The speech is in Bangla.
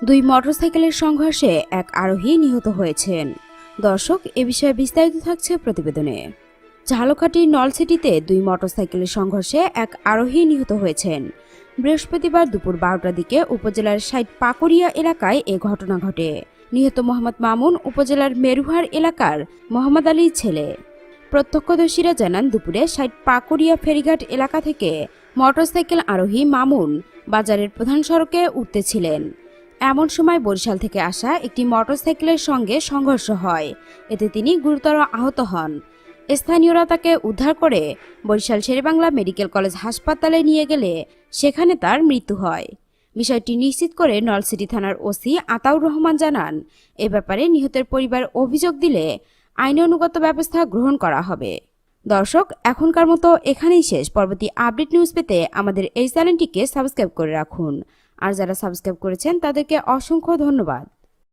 দুই মোটরসাইকেলের সংঘর্ষে এক আরোহী নিহত হয়েছেন। দর্শক, এ বিষয়ে বিস্তারিত থাকছে প্রতিবেদনে। ঝালকাঠির নলসিটিতে দুই মোটরসাইকেলের সংঘর্ষে এক আরোহী নিহত হয়েছেন। বৃহস্পতিবার দুপুর বারোটার দিকে উপজেলার সাইট পাকুড়িয়া এলাকায় এ ঘটনা ঘটে। নিহত মোহাম্মদ মামুন উপজেলার মেরুহার এলাকার মোহাম্মদ আলীর ছেলে। প্রত্যক্ষদর্শীরা জানান, দুপুরে সাইট পাকুড়িয়া ফেরিঘাট এলাকা থেকে মোটরসাইকেল আরোহী মামুন বাজারের প্রধান সড়কে উঠতেছিলেন এমন সময় বরিশাল থেকে আসা একটি মোটরসাইকেলের সঙ্গে সংঘর্ষ হয়। এতে তিনি গুরুতর আহত হন। স্থানীয়রা তাকে উদ্ধার করে বরিশাল শেরেবাংলা মেডিকেল কলেজ হাসপাতালে নিয়ে গেলে সেখানে তার মৃত্যু হয়। বিষয়টি নিশ্চিত করে নলসিটি থানার ওসি আতাউর রহমান জানান, এ ব্যাপারে নিহতের পরিবার অভিযোগ দিলে আইন অনুগত ব্যবস্থা গ্রহণ করা হবে। দর্শক, এখনকার মতো এখানেই শেষ। পরবর্তী আপডেট নিউজ পেতে আমাদের এই চ্যানেলটিকে সাবস্ক্রাইব করে রাখুন। আর যারা সাবস্ক্রাইব করেছেন তাদেরকে অসংখ্য ধন্যবাদ।